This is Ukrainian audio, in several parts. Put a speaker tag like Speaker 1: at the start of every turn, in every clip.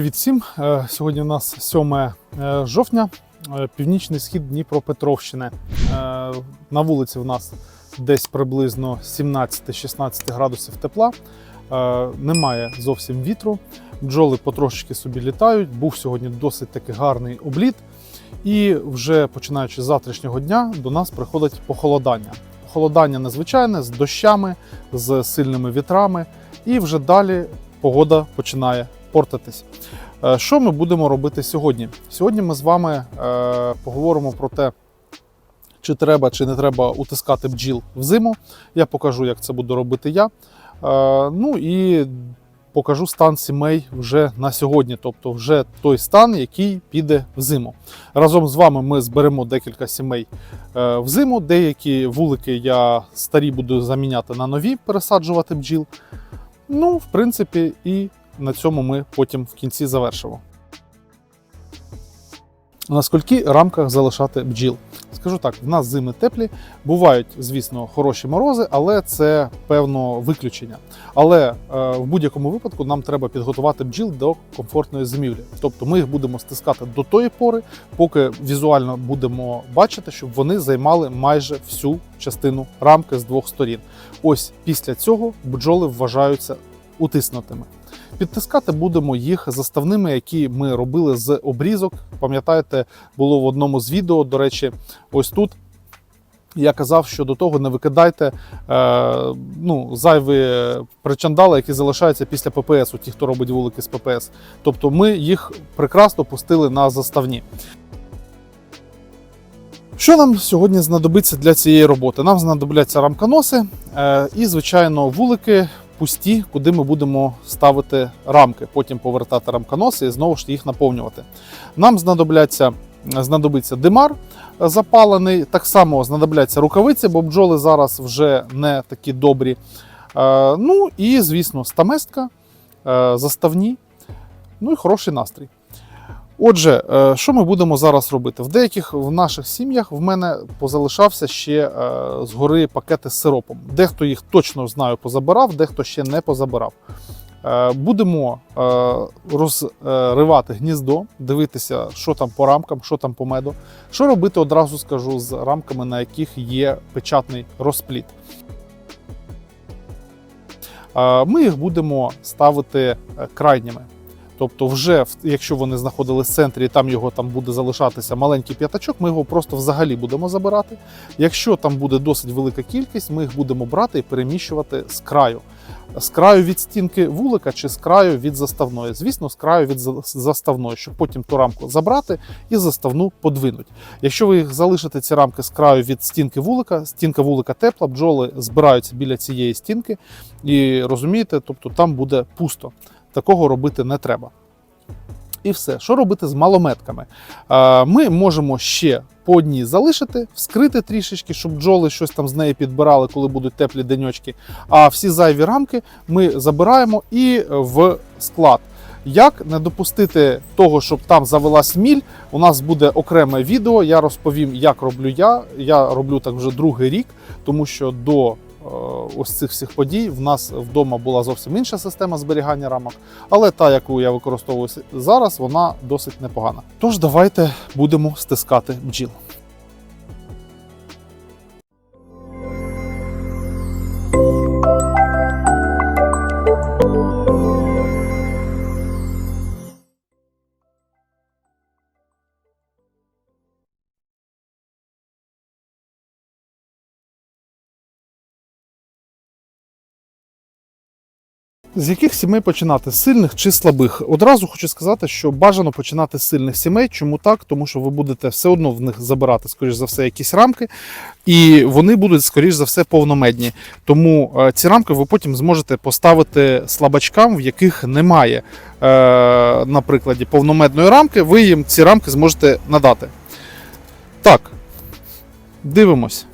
Speaker 1: Привіт всім! Е, Сьогодні у нас 7 е, жовтня, е, північний схід Дніпропетровщини. На вулиці в нас десь приблизно 17-16 градусів тепла. Немає зовсім вітру. Бджоли потрошки собі літають. Був сьогодні досить таки гарний обліт. І вже починаючи з завтрашнього дня до нас приходить похолодання. Похолодання незвичайне з дощами, з сильними вітрами, і вже далі погода починає портитись. Е, Що ми будемо робити сьогодні? Сьогодні ми з вами е, поговоримо про те, чи треба чи не треба утискати бджіл взиму. Я покажу, як це буду робити я. Е, Ну і покажу стан сімей вже на сьогодні, тобто вже той стан, який піде взиму. Разом з вами ми зберемо декілька сімей е, взиму. Деякі вулики я старі буду заміняти на нові, пересаджувати бджіл. Ну, в принципі, і на цьому ми потім в кінці завершимо. На скільки рамках залишати бджіл? Скажу так, в нас зими теплі, бувають, звісно, хороші морози, але це певно виключення. Але е, в будь-якому випадку нам треба підготувати бджіл до комфортної зимівлі. Тобто ми їх будемо стискати до тої пори, поки візуально будемо бачити, щоб вони займали майже всю частину рамки з двох сторін. Ось після цього бджоли вважаються утиснутими. Підтискати будемо їх заставними, які ми робили з обрізок. Пам'ятаєте, було в одному з відео. До речі, ось тут я казав, що до того не викидайте е, ну, зайві причандали, які залишаються після ППС, у ті, хто робить вулики з ППС. Тобто ми їх прекрасно пустили на заставні. Що нам сьогодні знадобиться для цієї роботи? Нам знадобляться рамконоси е, і, звичайно, вулики пусті, куди ми будемо ставити рамки, потім повертати рамконоси і знову ж їх наповнювати. Нам знадобляться, знадобиться димар запалений, так само знадобляться рукавиці, бо бджоли зараз вже не такі добрі. Е, Ну і, звісно, стаместка, е, заставні, ну і хороший настрій. Отже, е, що ми будемо зараз робити? В деяких в наших сім'ях в мене позалишався ще е, згори пакети з сиропом. Дехто їх точно знаю позабирав, дехто ще не позабирав. Е, Будемо розривати гніздо, дивитися, що там по рамкам, що там по меду. Що робити, одразу скажу з рамками, на яких є печатний розпліт. Ми їх будемо ставити крайніми. Тобто, вже якщо вони знаходились в центрі, там його там буде залишатися маленький п'ятачок, ми його просто взагалі будемо забирати. Якщо там буде досить велика кількість, ми їх будемо брати і переміщувати з краю. З краю від стінки вулика чи з краю від заставної. Звісно, з краю від заставної, щоб потім ту рамку забрати і заставну подвинуть. Якщо ви їх залишите ці рамки з краю від стінки вулика, стінка вулика тепла, бджоли збираються біля цієї стінки, і розумієте, тобто там буде пусто. Такого робити не треба. І все. Що робити з малометками? Ми можемо ще по одній залишити, вскрити трішечки, щоб бджоли щось там з неї підбирали, коли будуть теплі деньочки. А всі зайві рамки ми забираємо і в склад. Як не допустити того, щоб там завелась міль, у нас буде окреме відео. Я розповім, як роблю я. Я роблю так вже другий рік, тому що до ось цих всіх подій в нас вдома була зовсім інша система зберігання рамок, але та, яку я використовую зараз, вона досить непогана. Тож давайте будемо стискати бджіл. З яких сімей починати? Сильних чи слабих? Одразу хочу сказати, що бажано починати з сильних сімей. Чому так? Тому що ви будете все одно в них забирати, скоріш за все, якісь рамки, і вони будуть, скоріш за все, повномедні. Тому е, ці рамки ви потім зможете поставити слабачкам, в яких немає, е, на прикладі повномедної рамки, ви їм ці рамки зможете надати. Так, дивимось.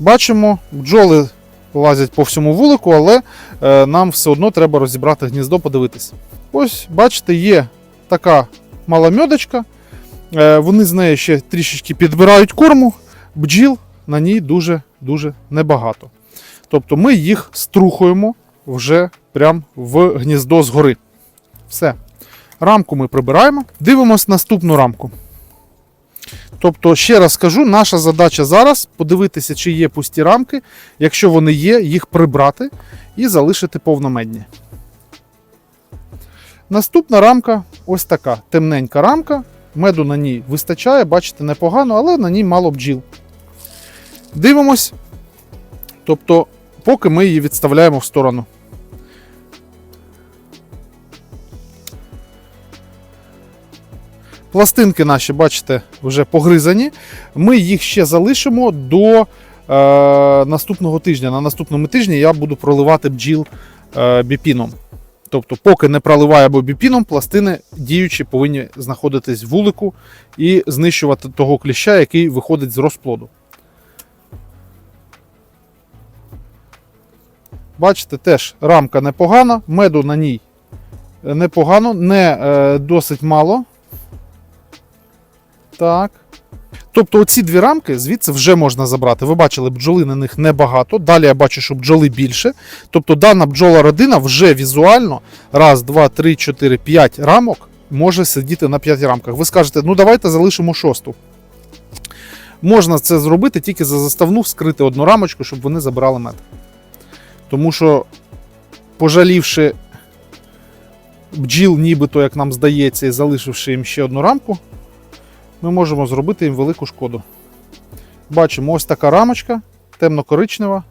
Speaker 1: Бачимо, бджоли лазять по всьому вулику, але е, нам все одно треба розібрати гніздо, подивитись. Ось, бачите, є така мала мьодочка. Е, вони з нею ще трішечки підбирають корму, бджіл на ній дуже-дуже небагато. Тобто ми їх струхуємо вже прямо в гніздо згори. Все. Рамку ми прибираємо. Дивимось наступну рамку. Тобто, ще раз скажу, наша задача зараз подивитися, чи є пусті рамки. Якщо вони є, їх прибрати і залишити повномедні. Наступна рамка ось така темненька рамка. Меду на ній вистачає, бачите, непогано, але на ній мало бджіл. Дивимось. Тобто, поки ми її відставляємо в сторону. Пластинки наші, бачите, вже погризані. Ми їх ще залишимо до е, наступного тижня. На наступному тижні я буду проливати бджіл е, біпіном. Тобто, поки не проливаю або біпіном, пластини діючі повинні знаходитись в вулику і знищувати того кліща, який виходить з розплоду. Бачите, теж рамка непогана, меду на ній непогано, не е, досить мало. Так. Тобто оці дві рамки звідси вже можна забрати. Ви бачили, бджоли на них небагато. Далі я бачу, що бджоли більше. Тобто дана бджола родина вже візуально раз, два, три, чотири, п'ять рамок може сидіти на п'яти рамках. Ви скажете, ну давайте залишимо шосту. Можна це зробити тільки за заставну вскрити одну рамочку, щоб вони забирали мед. Тому що, пожалівши бджіл, нібито, як нам здається, і залишивши їм ще одну рамку, ми можемо зробити їм велику шкоду. Бачимо ось така рамочка, темно-коричнева.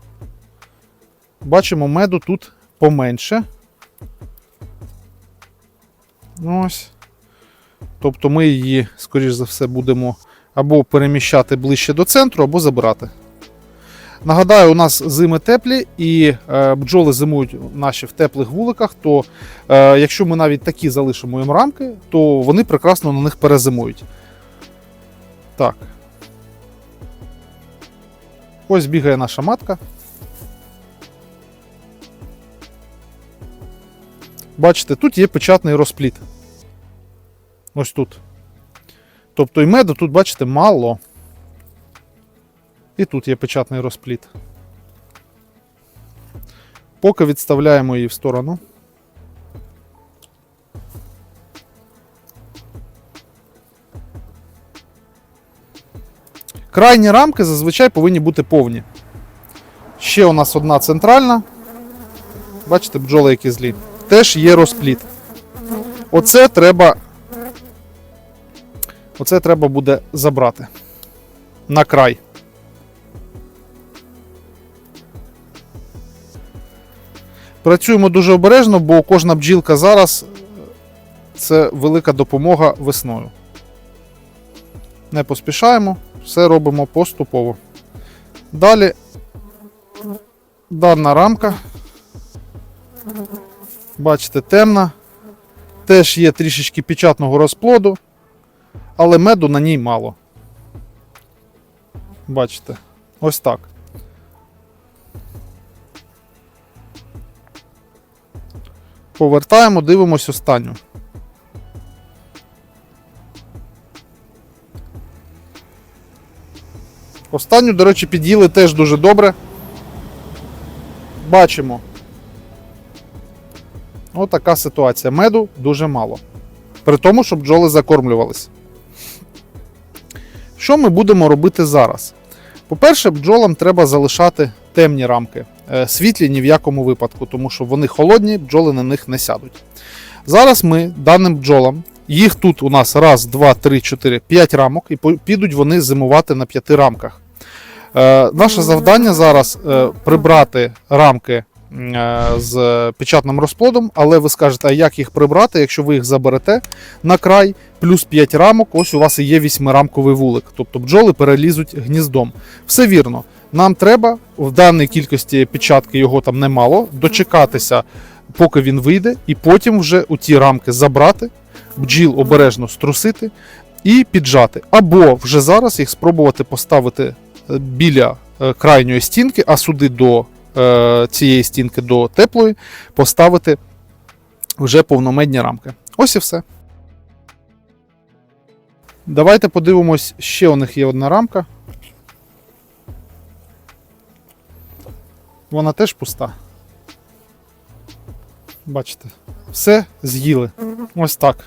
Speaker 1: Бачимо, меду тут поменше. Ось. Тобто ми її, скоріш за все, будемо або переміщати ближче до центру, або забирати. Нагадаю, у нас зими теплі і е, бджоли зимують наші в теплих вуликах, то е, якщо ми навіть такі залишимо їм рамки, то вони прекрасно на них перезимують. Так. Ось бігає наша матка. Бачите, тут є печатний розпліт. Ось тут. Тобто і меду тут, бачите, мало. І тут є печатний розпліт. Поки відставляємо її в сторону. Крайні рамки зазвичай повинні бути повні. Ще у нас одна центральна. Бачите, бджоли які злі. Теж є розпліт. Оце треба. Оце треба буде забрати. На край. Працюємо дуже обережно, бо кожна бджілка зараз це велика допомога весною. Не поспішаємо, все робимо поступово. Далі дана рамка. Бачите, темна. Теж є трішечки печатного розплоду, але меду на ній мало. Бачите, ось так. Повертаємо, дивимось останню. Останню, до речі, під'їли теж дуже добре. Бачимо. Отака ситуація. Меду дуже мало. При тому, щоб бджоли закормлювались. Що ми будемо робити зараз? По-перше, бджолам треба залишати темні рамки. Е, Світлі ні в якому випадку, тому що вони холодні, бджоли на них не сядуть. Зараз ми даним бджолам, їх тут у нас раз, два, три, чотири, п'ять рамок, і підуть вони зимувати на п'яти рамках. Е, наше завдання зараз е, прибрати рамки е, з печатним розплодом, але ви скажете, а як їх прибрати, якщо ви їх заберете на край, плюс 5 рамок, ось у вас і є вісьмирамковий вулик. Тобто бджоли перелізуть гніздом. Все вірно. Нам треба в даній кількості печатки його там немало, дочекатися, поки він вийде, і потім вже у ті рамки забрати, бджіл обережно струсити і піджати. Або вже зараз їх спробувати поставити е, біля е, крайньої стінки, а сюди до е, цієї стінки до теплої поставити вже повномедні рамки. Ось і все. Давайте подивимось, ще у них є одна рамка. Вона теж пуста. Бачите, все з'їли. Ось так.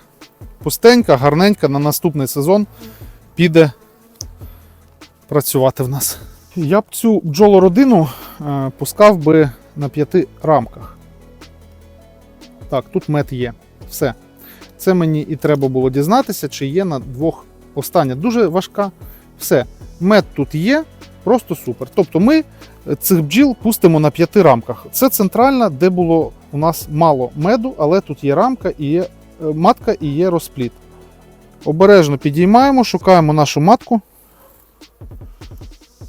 Speaker 1: Пустенька, гарненька, на наступний сезон піде працювати в нас. Я б цю бджолородину е, пускав би на п'яти рамках. Так, тут мед є. Все. Це мені і треба було дізнатися, чи є на двох. Остання дуже важка. Все. Мед тут є, просто супер. Тобто ми цих бджіл пустимо на п'яти рамках. Це центральна, де було у нас мало меду, але тут є рамка і є е, матка і є розпліт. Обережно підіймаємо, шукаємо нашу матку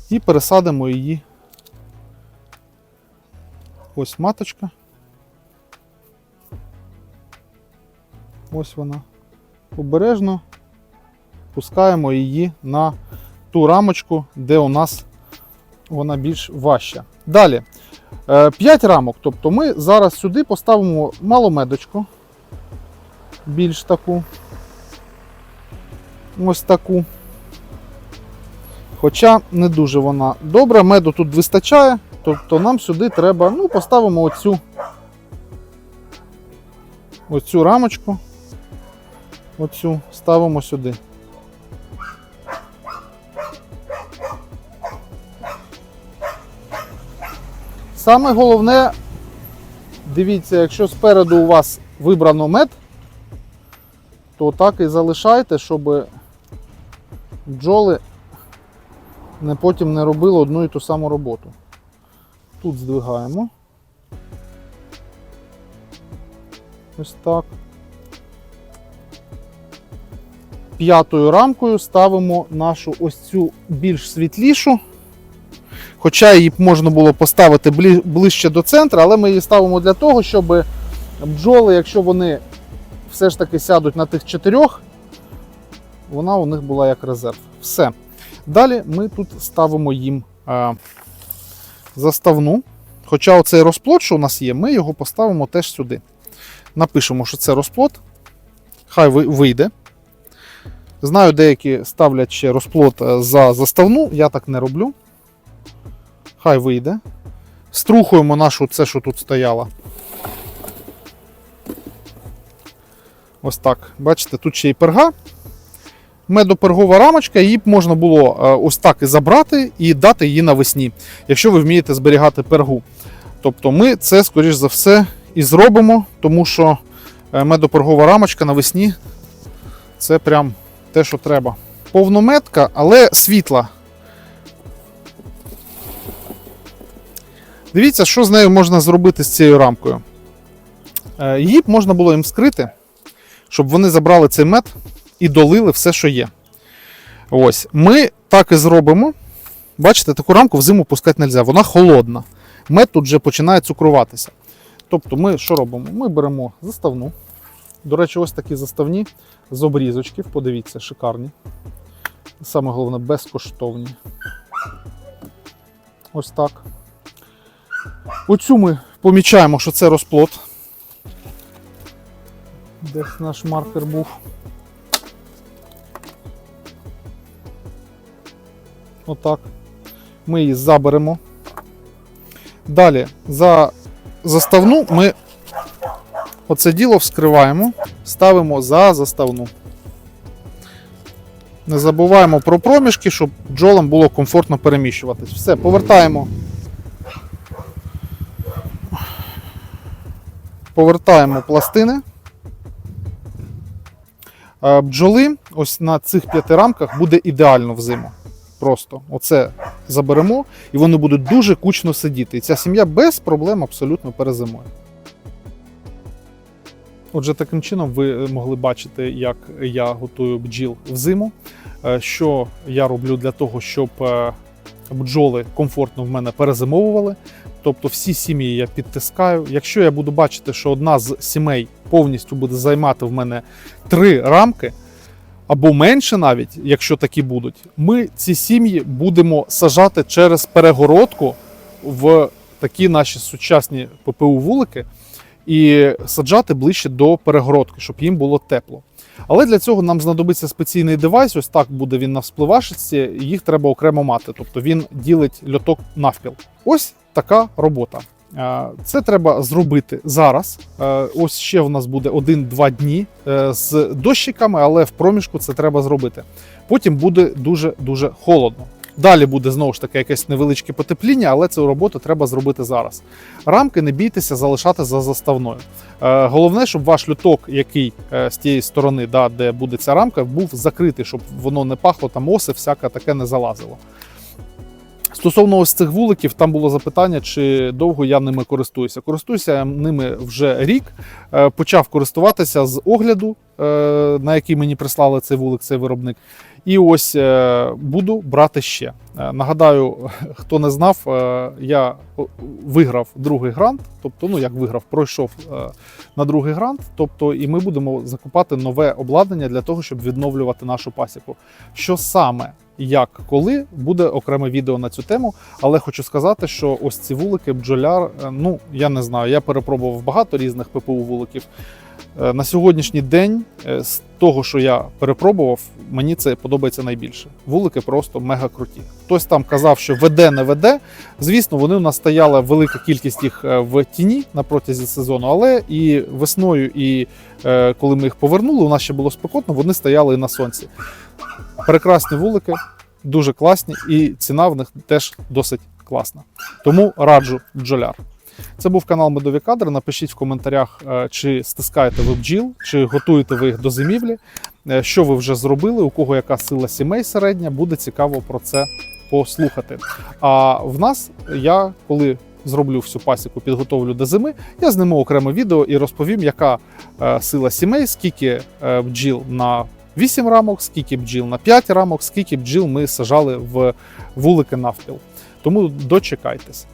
Speaker 1: і пересадимо її. Ось маточка. Ось вона. Обережно пускаємо її на ту рамочку, де у нас вона більш важча. Далі. 5 рамок. Тобто ми зараз сюди поставимо маломедочку. Більш таку. Ось таку. Хоча не дуже вона добра, меду тут вистачає, тобто нам сюди треба, ну, поставимо оцю, оцю рамочку. Оцю ставимо сюди. Саме головне, дивіться, якщо спереду у вас вибрано мед, то так і залишайте, щоб бджоли не потім не робили одну і ту саму роботу. Тут здвигаємо. Ось так. П'ятою рамкою ставимо нашу ось цю більш світлішу. Хоча її можна було поставити ближче до центру, але ми її ставимо для того, щоб бджоли, якщо вони все ж таки сядуть на тих чотирьох, вона у них була як резерв. Все. Далі ми тут ставимо їм е, заставну. Хоча оцей розплод, що у нас є, ми його поставимо теж сюди. Напишемо, що це розплод. Хай вийде. Знаю, деякі ставлять ще розплод е, за заставну, я так не роблю. Хай вийде. Струхуємо нашу це, що тут стояло. Ось так. Бачите, тут ще й перга. Медопергова рамочка, її б можна було е, ось так і забрати і дати її навесні, якщо ви вмієте зберігати пергу. Тобто ми це, скоріш за все, і зробимо, тому що е, медопергова рамочка навесні це прям те, що треба. Повнометка, але світла. Дивіться, що з нею можна зробити з цією рамкою. Е, Її б можна було їм скрити, щоб вони забрали цей мед і долили все, що є. Ось. Ми так і зробимо. Бачите, таку рамку взиму пускати не можна, вона холодна. Мед тут вже починає цукруватися. Тобто, ми що робимо? Ми беремо заставну. До речі, ось такі заставні з обрізочків. Подивіться, шикарні. Саме головне, безкоштовні. Ось так. Оцю ми помічаємо, що це розплод. Десь наш маркер був. Отак. Ми її заберемо. Далі за заставну ми оце діло вскриваємо, ставимо за заставну. Не забуваємо про проміжки, щоб бджолам було комфортно переміщуватись. Все, повертаємо. Повертаємо пластини. Е, Бджоли ось на цих п'яти рамках буде ідеально взиму. Просто оце заберемо, і вони будуть дуже кучно сидіти. І ця сім'я без проблем абсолютно перезимує. Отже, таким чином ви могли бачити, як я готую бджіл взиму. Е, Що я роблю для того, щоб е, бджоли комфортно в мене перезимовували. Тобто всі сім'ї я підтискаю. Якщо я буду бачити, що одна з сімей повністю буде займати в мене три рамки, або менше навіть, якщо такі будуть, ми ці сім'ї будемо сажати через перегородку в такі наші сучасні ППУ вулики і саджати ближче до перегородки, щоб їм було тепло. Але для цього нам знадобиться спеційний девайс. Ось так буде він на вспливашечці. Їх треба окремо мати. Тобто він ділить льоток навпіл. Ось така робота. Е, Це треба зробити зараз. Е, Ось ще в нас буде 1-2 дні е, з дощиками, але в проміжку це треба зробити. Потім буде дуже дуже холодно. Далі буде знову ж таки якесь невеличке потепління, але цю роботу треба зробити зараз. Рамки не бійтеся залишати за заставною. Головне, щоб ваш люток, який з тієї сторони, да, де буде ця рамка, був закритий, щоб воно не пахло там оси, всяке таке не залазило. Стосовно ось цих вуликів, там було запитання, чи довго я ними користуюся. Користуюся ними вже рік. Е, Почав користуватися з огляду, е, на який мені прислали цей вулик, цей виробник. І ось е, буду брати ще. Е, Нагадаю, хто не знав, е, я виграв другий грант. Тобто, ну як виграв, пройшов на другий грант. Тобто, і ми будемо закупати нове обладнання для того, щоб відновлювати нашу пасіку. Що саме, як, коли буде окреме відео на цю тему. Але хочу сказати, що ось ці вулики бджоляр, ну я не знаю, я перепробував багато різних ППУ вуликів. Е, На сьогоднішній день, е, з того, що я перепробував, мені це подобається найбільше. Вулики просто мега круті. Хтось там казав, що веде, не веде. Звісно, вони у нас стояла велика кількість їх е, в тіні на протязі сезону, але і весною, і коли ми їх повернули, у нас ще було спекотно, вони стояли і на сонці. Прекрасні вулики, дуже класні, і ціна в них теж досить класна. Тому раджу бджоляр. Це був канал Медові Кадри. Напишіть в коментарях, е, чи стискаєте ви бджіл, чи готуєте ви їх до зимівлі, е, що ви вже зробили, у кого яка сила сімей середня, буде цікаво про це послухати. А в нас я коли зроблю всю пасіку, підготовлю до зими, я зніму окреме відео і розповім, яка е, сила сімей, скільки е, бджіл на 8 рамок, скільки бджіл на 5 рамок, скільки бджіл ми сажали в вулики навпіл. Тому дочекайтесь.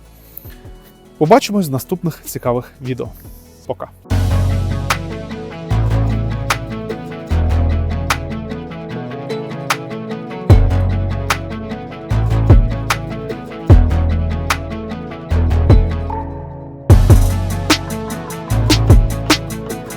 Speaker 1: Побачимось в наступних цікавих відео. Пока.